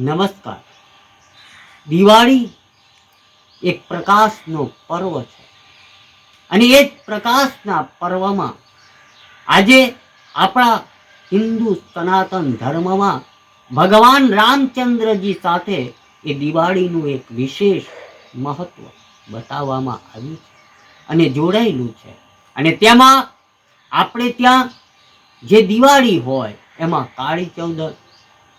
નમસ્કાર. દિવાળી એક પ્રકાશનો પર્વ છે. અને એ જ પ્રકાશના પર્વમાં આજે આપણા હિન્દુ સનાતન ધર્મમાં ભગવાન રામચંદ્રજી સાથે એ દિવાળીનું એક વિશેષ મહત્વ બતાવવામાં આવ્યું છે અને જોડાયેલું છે. અને તેમાં આપણે ત્યાં જે દિવાળી હોય એમાં કાળી ચૌદસ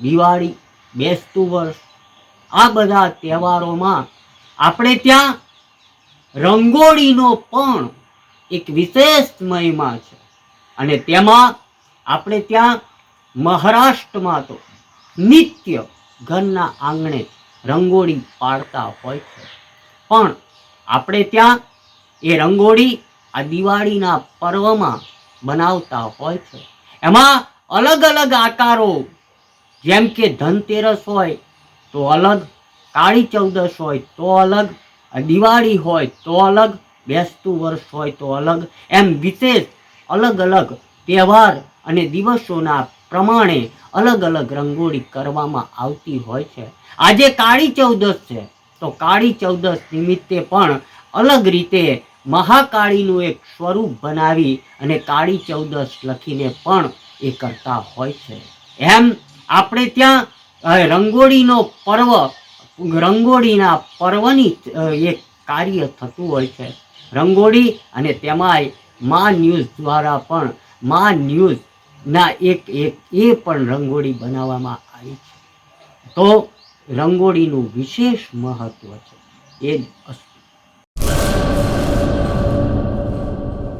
દિવાળી બેસતું વર્ષ. આ બધા તહેવારોમાં આપણે ત્યાં રંગોળીનો પણ એક વિશેષ મહિમા છે. અને તેમાં આપણે ત્યાં મહારાષ્ટ્રમાં તો નિત્ય ઘરના આંગણે રંગોળી પાડતા હોય છે. પણ આપણે ત્યાં એ રંગોળી આ દિવાળીના પર્વમાં બનાવતા હોય છે. એમાં અલગ અલગ આકારો જેમ કે ધનતેરસ હોય, તો અલગ. કાળી ચૌદશ હોય, તો અલગ. દિવાળી હોય, તો અલગ. બેસતું વર્ષ હોય, તો અલગ. એમ વિશેષ અલગ અલગ તહેવાર અને દિવસોના પ્રમાણે અલગ અલગ રંગોળી કરવામાં આવતી હોય છે. આજે કાળી ચૌદશ છે, તો કાળી ચૌદશ નિમિત્તે પણ અલગ રીતે મહાકાળીનું એક સ્વરૂપ બનાવી અને કાળી ચૌદશ લખીને પણ એ કરતા હોય છે. એમ આપણે ત્યાં રંગોળીનો પર્વ, રંગોળીના પર્વની એક કાર્ય થતું હોય છે. રંગોળી અને તેમાંય મા ન્યૂઝ દ્વારા પણ, મા ન્યૂઝના એક એક, એ પણ રંગોળી બનાવવામાં આવી છે. તો રંગોળીનું વિશેષ મહત્ત્વ છે. એ જ